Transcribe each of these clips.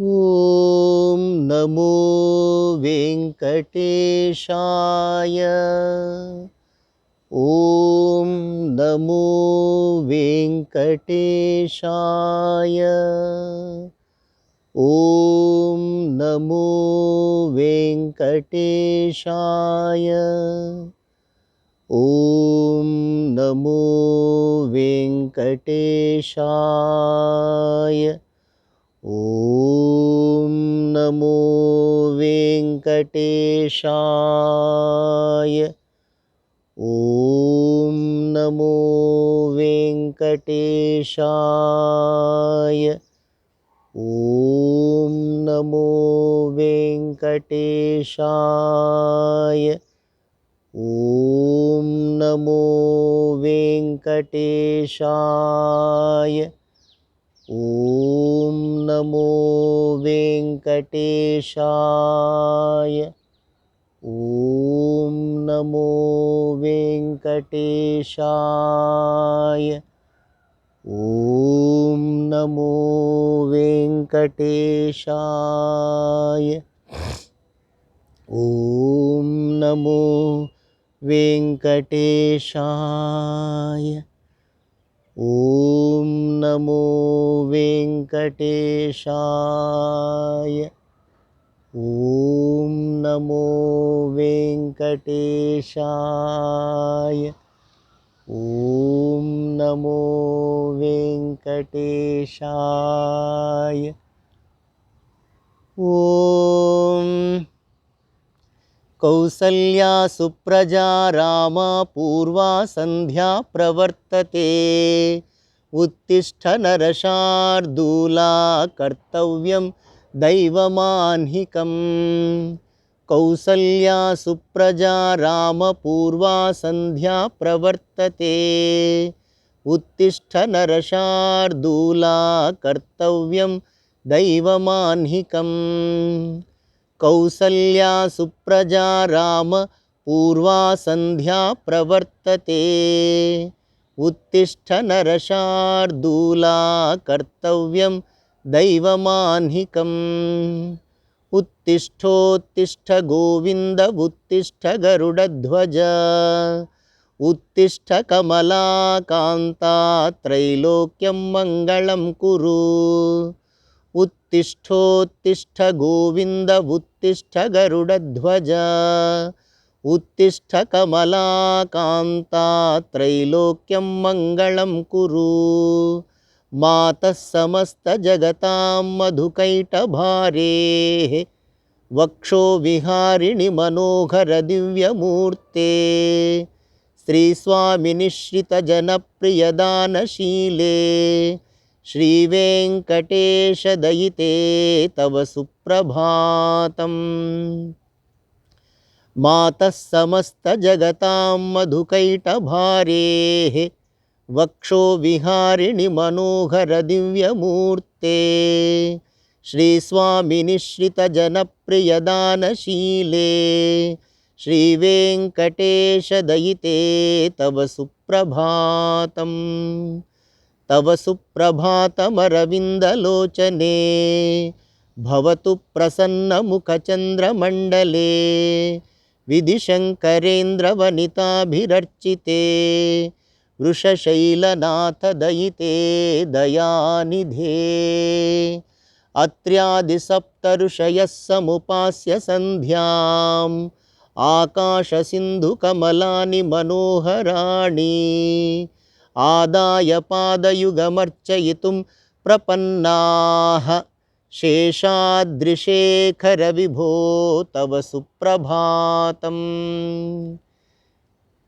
ॐ नमो वेङ्कटेशाय। ॐ नमो वेङ्कटेशाय। ॐ नमो वेङ्कटेशाय। ॐ नमो वेङ्कटेशाय ॐ नमो वेङ्कटेशाय। ॐ नमो वेङ्कटेशाय। ॐ नमो वेङ्कटेशाय। ॐ नमो वेङ्कटेशाय ॐ नमो वेङ्कटेशाय। ॐ नमो वेङ्कटेशाय। ॐ नमो वेङ्कटेशाय। ॐ नमो वेङ्कटेशाय ॐ नमो वेङ्कटेशाय। ॐ नमो वेङ्कटेशाय। ॐ नमो वेङ्कटेशाय। ॐ कौसल्या सुप्रजा रामा पूर्वा सन्ध्या प्रवर्तते उत्तिष्ठ नरशार्दूला कर्तव्यं दैवमाह्निकम् कौसल्या सुप्रजा रामपूर्वा सन्ध्या प्रवर्तते उत्तिष्ठ नरशार्दूला कर्तव्यं दैवमाह्निकम् कौसल्या सुप्रजा राम पूर्वा सन्ध्या प्रवर्तते उत्तिष्ठ नरशार्दूला कर्तव्यं दैवमाह्निकम् उत्तिष्ठोत्तिष्ठ गोविन्द उत्तिष्ठ गरुडध्वज उत्तिष्ठ कमलाकान्ता त्रैलोक्यं मङ्गलं कुरु उत्तिष्ठोत्तिष्ठ गोविन्द उत्तिष्ठ गरुडध्वज उत्तिष्ठ कमलाकान्ता त्रैलोक्यं मङ्गलं कुरु मातः समस्तजगतां मधुकैटभारेः वक्षो विहारिणि मनोहरदिव्यमूर्ते श्रीस्वामिनिश्रितजनप्रियदानशीले श्रीवेङ्कटेशदयिते तव सुप्रभातम्। मातः समस्तजगतां मधुकैटभारेः वक्षो विहारिणि मनोहरदिव्यमूर्ते। श्रीस्वामिनिश्रितजनप्रियदानशीले श्रीवेङ्कटेशदयिते तव सुप्रभातम्। తవ సుప్రభాతమరవిందలోచనే. భవతు ప్రసన్నముఖచంద్రమండలే విధిశంకరేంద్రవనితాభిరర్చితే. వృషశైలనాథదయితే దయానిధే. అత్ర్యాదిసప్తఋషయः సముపాస్య सन्ध्याम् आकाशसिन्धुकमलानि मनोहराणि ఆదాయ పాదయుగమర్చయితుం ప్రపన్నాః. శేషాద్రిశేఖర విభో తవ సుప్రభాతం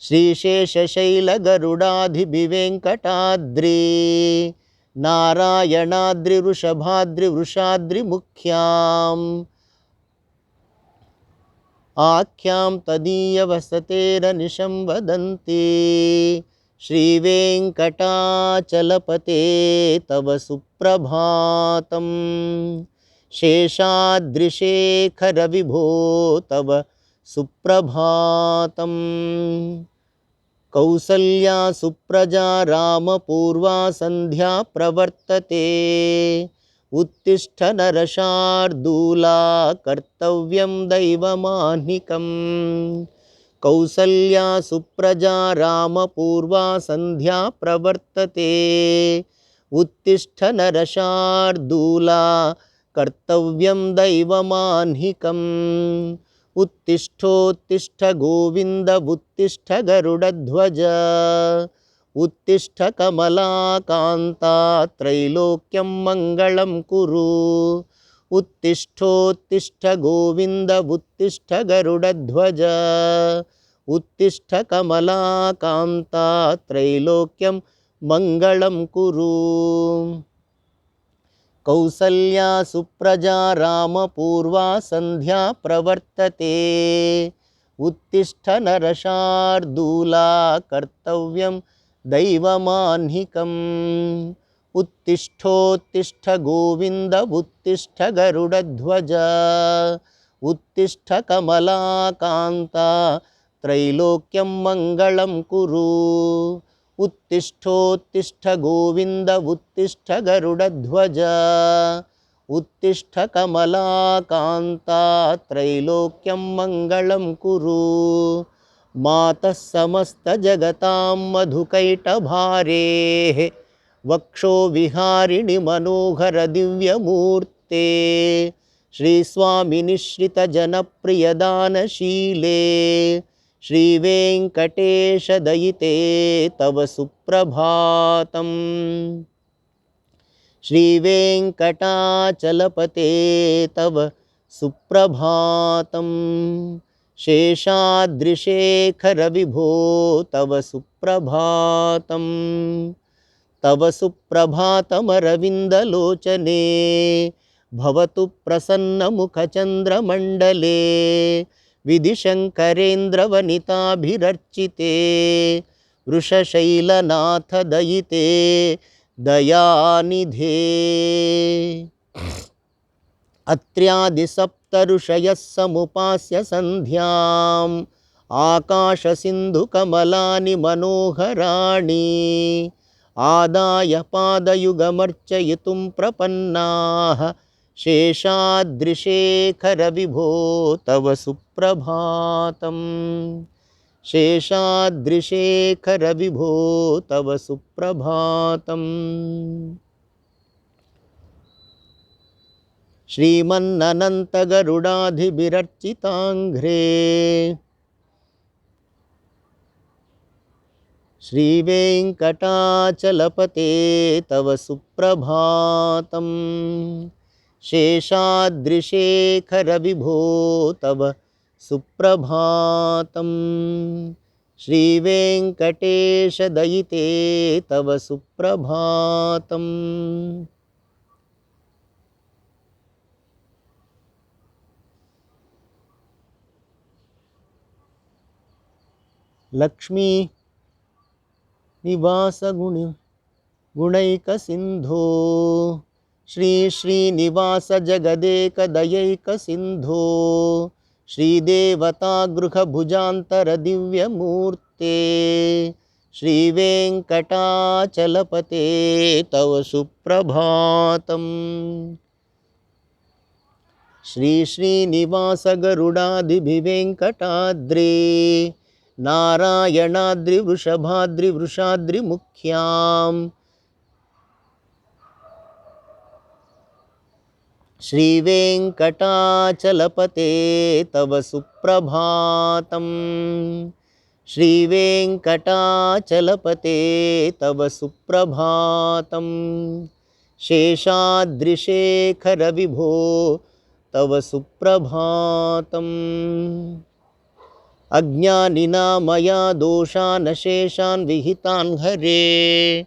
శ్రీశేషశైలగరుడాధిభివేంకటాద్రి नारायणाद्रिवृषभाद्रिवृषाद्रिमुख्याम् आख्यां तदीयवसतेरनिशं वदन्ति श्रीवेङ्कटाचलपते तव सुप्रभातं शेषाद्रिशेखरविभो तव सुप्रभातम् कौसल्या सुप्रजा रामपूर्वा सन्ध्या प्रवर्तते उत्तिष्ठ नरशार्दूला कर्तव्यं दैवमाह्निकम् కౌసల్యా సుప్రజా రామపూర్వా సంధ్యా ప్రవర్తతే. ఉత్తిష్ట నరశార్దూలా కర్తవ్యం దైవమాన్హికం. ఉత్తిష్టోత్తిష్ట గోవింద ఉత్తిష్ట గరుడధ్వజ. ఉత్తిష్ట కమలాకాంత త్రైలోక్యం మంగళం కురు. उत्तिष्ठोत्तिष्ठ गोविन्द उत्तिष्ठ गरुडध्वज उत्तिष्ठ कमलाकान्ता त्रैलोक्यं मङ्गलं कुरु कौसल्या सुप्रजा रामपूर्वा सन्ध्या प्रवर्तते उत्तिष्ठ नरशार्दूला कर्तव्यं दैवमाह्निकम् उत्तिष्ठोत्तिष्ठ गोविन्द उत्तिष्ठ गरुडध्वज उत्तिष्ठ कमलाकान्ता त्रैलोक्यं मङ्गलं कुरु उत्तिष्ठोत्तिष्ठ गोविन्द उत्तिष्ठ गरुडध्वज उत्तिष्ठ कमलाकान्ता त्रैलोक्यं मङ्गलं कुरु मातः समस्तजगतां मधुकैटभारेः वक्षो विहारिणि मनोहरदिव्यमूर्ते श्रीस्वामिनिश्रितजनप्रियदानशीले श्रीवेङ्कटेशदयिते तव सुप्रभातम्। श्रीवेङ्कटाचलपते तव सुप्रभातं शेषादृशेखरविभो तव सुप्रभातं तव सुप्रभातमरविन्दलोचने भवतु प्रसन्नमुखचन्द्रमण्डले विधिशङ्करेन्द्रवनिताभिरर्चिते वृषशैलनाथदयिते दयानिधे अत्र्यादिसप्तऋषयः समुपास्य सन्ध्याम् आकाशसिन्धुकमलानि मनोहराणि आदाय पादयुगमर्चयितुं प्रपन्नाः शेषादृशेखरविभो तव सुप्रभातम्। शेषादृशेखरविभो तव सुप्रभातम्। श्रीमन्ननन्तगरुडाधिभिरर्चिताङ्घ्रे श्रीवेङ्कटाचलपते तव सुप्रभातम्। शेषादृशेखरविभो तव सुप्रभातं श्रीवेङ्कटेशदयिते तव सुप्रभातम्। लक्ष्मी निवासगुणि गुणैकसिन्धो। श्रीश्रीनिवासजगदेकदयैकसिन्धो श्रीदेवतागृहभुजान्तरदिव्यमूर्ते श्रीवेङ्कटाचलपते तव सुप्रभातम्। श्रीश्रीनिवासगरुडादिभिवेङ्कटाद्रे नारायणाद्रिवृषभाद्रिवृषाद्रिमुख्याम्। श्रीवेङ्कटाचलपते तव सुप्रभातम्। श्रीवेङ्कटाचलपते तव सुप्रभातं शेषादृशेखरविभो तव सुप्रभातम्। अज्ञानिना मया दोषान् शेषान् विहितान् हरे।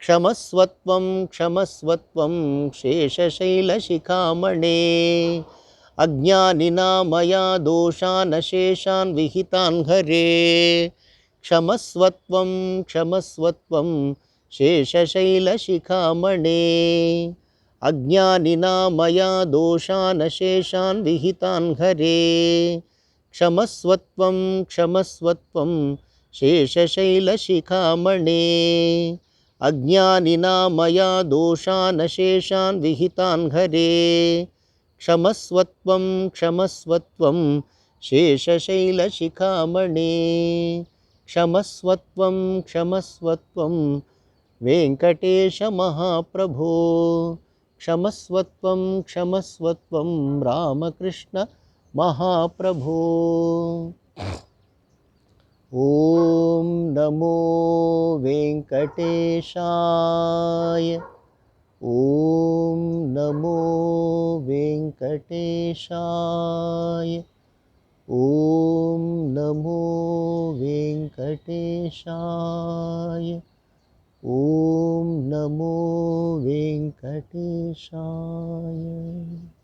क्षमस्वत्वं क्षमस्वत्वं शेषशैलशिखामणे। अज्ञानिना मया दोषान् शेषान् विहितान् हरे। क्षमस्वत्वं क्षमस्वत्वं शेषशैलशिखामणे। अज्ञानिना मया दोषान् शेषान् विहितान् हरे। క్షమస్వత్వం క్షమస్వత్వం శేషశైలశిఖామణే. అజ్ఞానినా మయా దోషాన్ అశేషాన్ విహితాన్ హరే క్షమస్వత్వం క్షమస్వత్వం శేషశైలశిఖామణే. క్షమస్వత్వం క్షమస్వత్వం వెంకటేశ మహాప్రభో. క్షమస్వత్వం క్షమస్వత్వం రామకృష్ణ महाप्रभो। ॐ नमो वेङ्कटेशाय। ॐ नमो वेङ्कटेशाय। ॐ नमो वेङ्कटेशाय। ॐ नमो वेङ्कटेशाय।